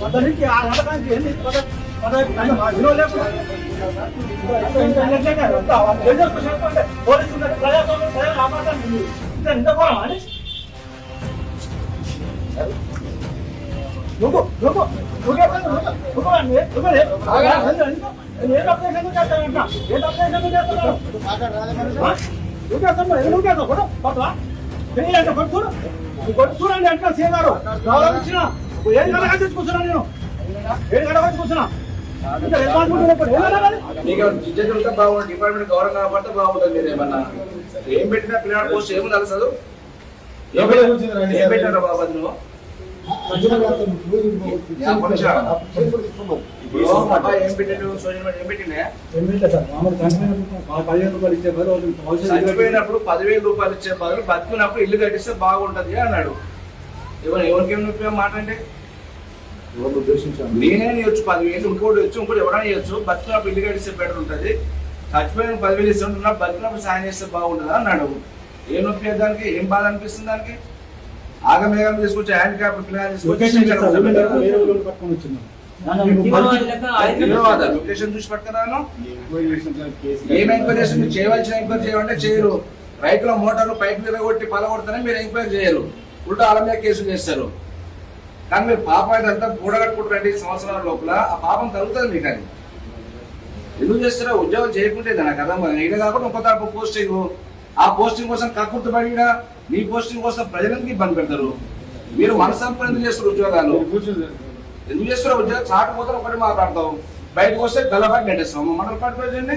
పద్ధతికి ఆ వంటకానికి ఏంది పద్ధతి? పద్ధతి అంటే మా విలువ లేకుండా. ఇంత ఇంత లెక్కగా ఎంత? వాళ్ళు చేసేసి చెప్పండి. పోలీసు ఉన్నారు, ప్రజాస్వామ్యం, ప్రజలు ఉంది. ఇంత ఇంత ఘోరమా అండి? నువ్వు నువ్వు నువ్వే పని, నువ్వు నువ్వు అండి, నువ్వే. ఏ తప్పు చేసినా చేస్తానంట. ఏ తప్పు చేసినా చేస్తున్నావు? చేస్తావు మరి, చేస్తావు కొడు, కొట్టవా? చేయాలంటే కొట్టు చూడు. కొట్టు చూడండి అంటే సీనారు వచ్చిన ఏడు కూర్చున్నా నేను. ఏడు వచ్చి కూర్చున్నా. బాగుంటుంది డిపార్ట్మెంట్ గౌరవం కాబట్టే బాగుంటుంది మీరు ఏమన్నా. ఏం పెట్టినా పిల్లల పోస్ట్ ఏమో తెలుసదు ఏం పెట్టారా బాబు నువ్వు? చనిపోయినప్పుడు పదివేల రూపాయలు ఇచ్చే బదులు బతుకున్నప్పుడు ఇల్లు కట్టిస్తే బాగుంటది అన్నాడు. ఎవరు ఎవరికేం ఉపయోగం మాట అంటే? నేనే ఇవ్వచ్చు పదివేలు ఇంకోటి వచ్చి ఇంకోటి ఎవరైనా ఇవ్వచ్చు బతుకున్నప్పుడు ఇల్లు కట్టిస్తే బెటర్ ఉంటుంది. చచ్చిపోయిన పదివేలు ఇస్తుంటున్నా బతుకున్నప్పుడు సాయం చేస్తే బాగుంటుంది అన్నాడు. ఏం నొప్పి దానికి? ఏం బాధ అనిపిస్తుంది దానికి? ఆగమేఘం తీసుకొచ్చి హ్యాండ్ క్యాప్ తీసుకొచ్చి లొకేషన్ వాళ్ళు చూసి పట్టుకున్నాను ఏం ఎంక్వైరీ మీరు చేయవలసిన ఎంక్వైరీ చేయాలంటే చేయరు రైతుల మోటార్లు పైపు మీద కొట్టి పలగొడతానే మీరు ఎంక్వైరీ చేయరు ఉల్టా ఆల మీద కేసులు చేస్తారు కానీ మీరు పాపం అయితే అంతా కూడగట్టుకుంటారు రెండు సంవత్సరాల లోపల ఆ పాపం తగ్గుతుంది మీకు అది ఎందుకు చేస్తారో ఉద్యోగం చేయకుంటే నాకు అర్థం కాదు. కాకుండా తరపు పోస్టింగ్ ఆ పోస్టింగ్ కోసం కక్కుర్తి పడినా మీ పోస్టింగ్ కోసం ప్రజలకు ఇబ్బంది పెడతారు మీరు మనసంపూర్ణ ఎందుకు చేస్తారు ఉద్యోగాలు ఎందుకు చేస్తున్నావు? ఉద్యోగం చాటు పోతారు ఒకటి మాట్లాడతాం బయటకు వస్తే గల్లబాటు నెట్టేస్తాం మండల పార్టీ ప్రెసిడెంట్ని